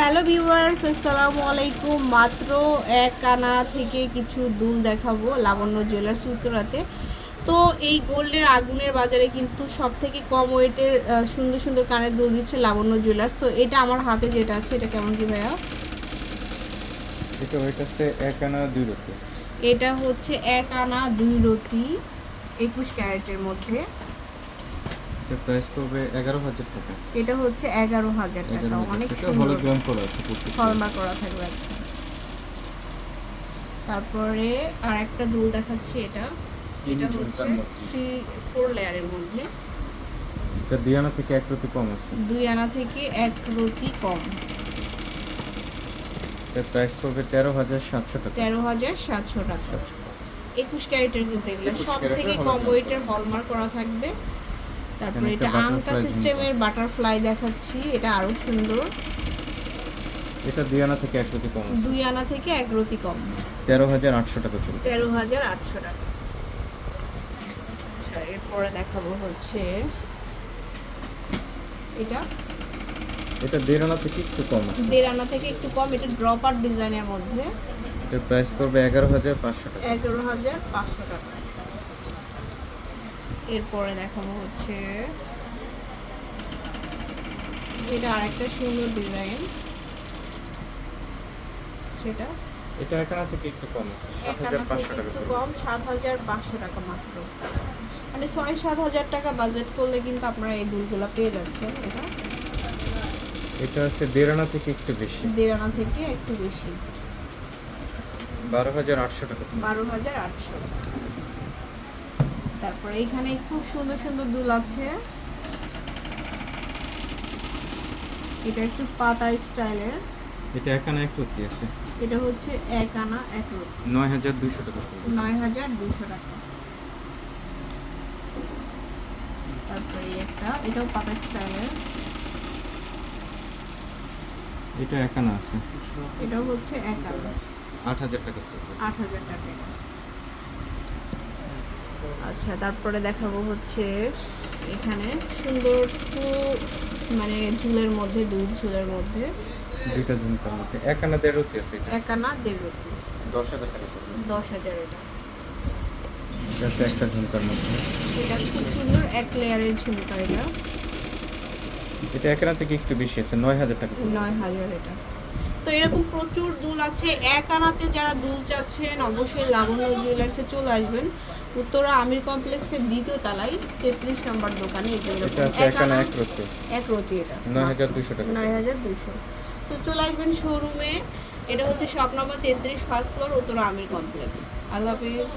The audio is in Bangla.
হ্যালো ভিউয়ার্স আসসালামু আলাইকুম। মাত্র এক আনা থেকে কিছু দুল দেখাবো লাবণ্য জুয়েলার্স উত্তরাতে। তো এই গোল্ডের আগুনের বাজারে কিন্তু সব থেকে কম ওয়েটের সুন্দর সুন্দর কানের দুল দিচ্ছে লাবণ্য জুয়েলার্স। তো এটা আমার হাতে যেটা আছে এটা কেমন কি ভাইয়া? এটা হইতেছে এক আনা দুই রতি। এটা হচ্ছে এক আনা দুই রতি একুশ ক্যারেটের মধ্যে। এটা প্রাইস পড়বে এগারো হাজার টাকা। এটা হচ্ছে এগারো হাজার টাকা অনেক সুন্দর। হলোগ্রাম করা আছে। হলমার্ক করা থাকবে আচ্ছা। তারপরে আর একটা দুল দেখাচ্ছি এটা। এটা হচ্ছে ঝুমকার মধ্যে। থ্রি ফোর লেয়ারের মধ্যে। এটা দুই আনা থেকে এক রতি কম আছে। দুই আনা থেকে এক রতি কম। এটার প্রাইস পড়বে তেরো হাজার সাতশো টাকা। তেরো হাজার সাতশো টাকা। একুশ ক্যারেটের কিন্তু এগুলো। সব থেকে কম ওয়েটের হলমার্ক করা থাকবে। তারপরে এটা আংটা সিস্টেমের বাটারফ্লাই দেখাচ্ছি এটা আরও সুন্দর। এটা দুই আনা থেকে এক রতি কম দুই আনা থেকে এক রতি কম। তেরো হাজার আটশো টাকা চলবে তেরো হাজার আটশো টাকা। আচ্ছা এরপরে দেখাবো হচ্ছে এটা। এটা দেড় আনা থেকে একটু কম আছে। দেড় আনা থেকে একটু কম এটা ড্রপার ডিজাইনের মধ্যে। এটার প্রাইস পড়বে এগারো হাজার পাঁচশো টাকা। এগারো হাজার পাঁচশো টাকা। এরপরে দেখাবো হচ্ছে এটা আরেকটা সুন্দর ডিজাইন সেটা? এটা এক থেকে একটু কম আছে সাত এক হাজার আনা পাঁচশো থেকে টাকা একটু কম সাত হাজার পাঁচশো টাকা মাত্র। মানে ছয় সাত হাজার টাকা বাজেট করলে কিন্তু আপনারা এই দুলগুলো পেয়ে যাচ্ছেন এটা। এটা আছে দেড় আনা থেকে একটু বেশি। দেড় আনা থেকে একটু বেশি। বারো হাজার আটশো টাকা। বারো হাজার আটশো। তারপরে এখানে খুব সুন্দর সুন্দর দুল আছে। এটা একটু পাতা স্টাইলের। এটা এক আনা এক রতি আছে। এটা হচ্ছে এক আনা এক রুটি। নয় হাজার দুশো টাকা নয় হাজার দুশো টাকা। তারপরে একটা এটাও পাতা স্টাইলের। এটা এক আনা আছে। এটাও হচ্ছে এক আনা। আট হাজার টাকা আট হাজার টাকা। আচ্ছা তারপরে দেখাবো হচ্ছে এখানে সুন্দর একটু মানে ঝুলের মধ্যে দুই ঝুলের মধ্যে। দুইটা ঝুমকার মধ্যে। এক আনা দেড় রতি আছে এটা? এক আনা দেড় রুটি দশ হাজার টাকা দশ হাজার এটা। এটা একটা ঝুমকার মধ্যে। এটা খুব সুন্দর এক লেয়ারের ঝুমকা এটা। এটা এক আনা থেকে একটু বেশি আছে? নয় হাজার টাকা নয় হাজার এটা। তো এরকম প্রচুর দুল আছে। এক আনাতে যারা দুল চাচ্ছেন অবশ্যই লাবণ্য জুয়েলার্সে চলে আসবেন। উত্তরা আমির কমপ্লেক্সের দ্বিতীয় তলায় তেত্রিশ নম্বর দোকানে এই যে এরকম এক রতি। এটা। নয় হাজার দুশো টাকা। নয় হাজার দুশো তো চলে আসবেন শোরুমে এটা হচ্ছে শপ নম্বর তেত্রিশ first floor Uttara Amir complex আল্লাহ হাফিজ।